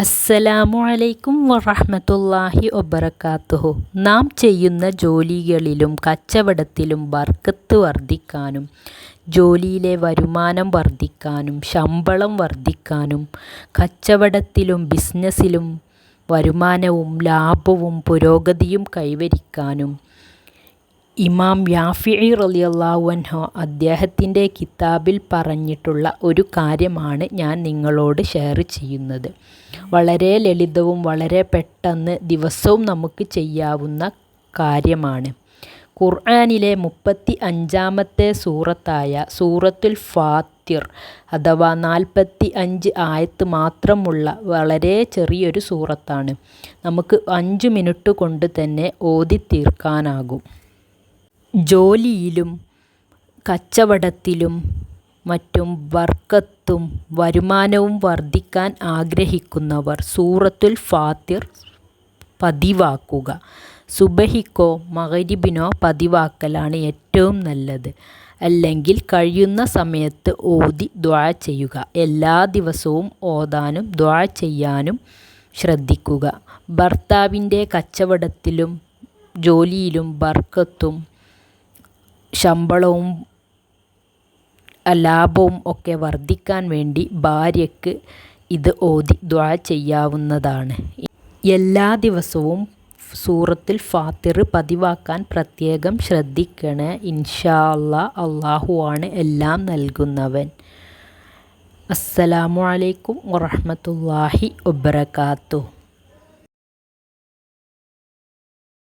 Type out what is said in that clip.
അസ്സലാമു അലൈക്കും വറഹ്മത്തുള്ളാഹി വബറകാതുഹു നാം ചെയ്യുന്ന ജോലികളിലും കച്ചവടത്തിലും ബർക്കത്ത് വർദ്ധിക്കാനും ജോലിയിലെ വരുമാനം വർദ്ധിക്കാനും ശമ്പളം വർദ്ധിക്കാനും കച്ചവടത്തിലും ബിസിനസ്സിലും വരുമാനവും ലാഭവും പുരോഗതിയും കൈവരിക്കാനും ഇമാം യാഫിഇ റളിയല്ലാഹു അൻഹു അദ്ദേഹത്തിന്റെ കിതാബിൽ പറഞ്ഞിട്ടുള്ള ഒരു കാര്യമാണ് ഞാൻ നിങ്ങളോട് ഷെയർ ചെയ്യുന്നത്. വളരെ ലളിതവും വളരെ പെട്ടെന്ന് ദിവസവും നമുക്ക് ചെയ്യാവുന്ന കാര്യമാണ്. ഖുർആാനിലെ മുപ്പത്തി അഞ്ചാമത്തെ സൂറത്തായ സൂറത്തുൽ ഫാത്തിർ അഥവാ നാൽപ്പത്തി അഞ്ച് ആയത്ത് മാത്രമുള്ള വളരെ ചെറിയൊരു സൂറത്താണ്. നമുക്ക് അഞ്ച് മിനിറ്റ് കൊണ്ട് തന്നെ ഓതി തീർക്കാനാകും ജോലിയിലും കച്ചവടത്തിലും മറ്റും ബർക്കത്തും വരുമാനവും വർദ്ധിക്കാൻ ആഗ്രഹിക്കുന്നവർ സൂറത്തുൽ ഫാത്തിർ പതിവാക്കുക. സുബഹിക്കോ മഹരിബിനോ പതിവാക്കലാണ് ഏറ്റവും നല്ലത്. അല്ലെങ്കിൽ കഴിയുന്ന സമയത്ത് ഓതി ദ്വാ ചെയ്യുക. എല്ലാ ദിവസവും ഓതാനും ദ്വാ ചെയ്യാനും ശ്രദ്ധിക്കുക. ഭർത്താവിന്റെ കച്ചവടത്തിലും ജോലിയിലും ബർക്കത്തും ശമ്പളവും ലാഭവും ഒക്കെ വർദ്ധിക്കാൻ വേണ്ടി ഭാര്യയ്ക്ക് ഇത് ഓതി ദ്വാ ചെയ്യാവുന്നതാണ്. എല്ലാ ദിവസവും സൂറത്തിൽ ഫാത്തിർ പതിവാക്കാൻ പ്രത്യേകം ശ്രദ്ധിക്കണേ. ഇൻഷാ അല്ലാ അള്ളാഹു ആണ് എല്ലാം നൽകുന്നവൻ. അസ്സലാമു അലൈക്കും വറഹ്മത്തുള്ളാഹി വബറകാതുഹു.